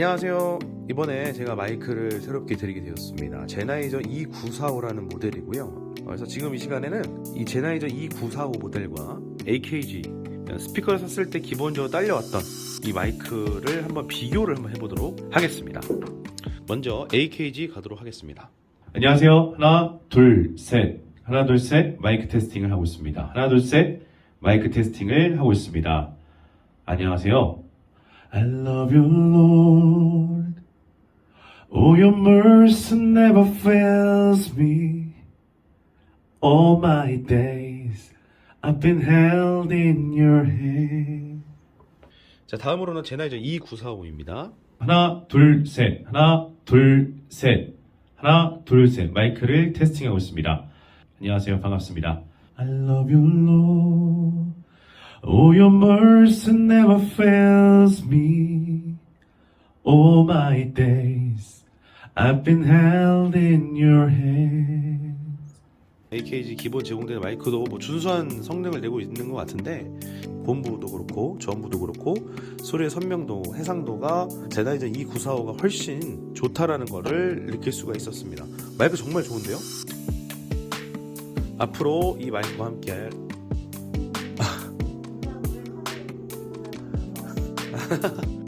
안녕하세요. 이번에 제가 마이크를 새롭게 드리게 되었습니다. 제나이저 2945라는 모델이고요. 그래서 지금 이 시간에는 이 제나이저 2945 모델과 AKG 스피커를 샀을 때 기본적으로 딸려왔던 이 마이크를 한번 비교를 한번 해보도록 하겠습니다. 먼저 AKG 가도록 하겠습니다. 안녕하세요. 하나, 둘, 셋. 하나, 둘, 셋. 마이크 테스팅을 하고 있습니다. 하나, 둘, 셋. 마이크 테스팅을 하고 있습니다. 안녕하세요. I love you, Lord. Oh, your mercy never fails me. All my days I've been held in your hand. 자, 다음으로는 제나이저 2945입니다. 하나, 둘, 셋. 하나, 둘, 셋. 하나, 둘, 셋. 마이크를 테스팅하고 있습니다. 안녕하세요. 반갑습니다. I love you, Lord. Oh, your mercy never fails me. All my days I've been held in your hands. AKG 기본 제공되는 마이크도 뭐 준수한 성능을 내고 있는 것 같은데 본부도 그렇고 전부도 그렇고 소리의 선명도, 해상도가 제나이저 2945가 훨씬 좋다라는 거를 느낄 수가 있었습니다. 마이크 정말 좋은데요? 앞으로 이 마이크와 함께 ハハハ。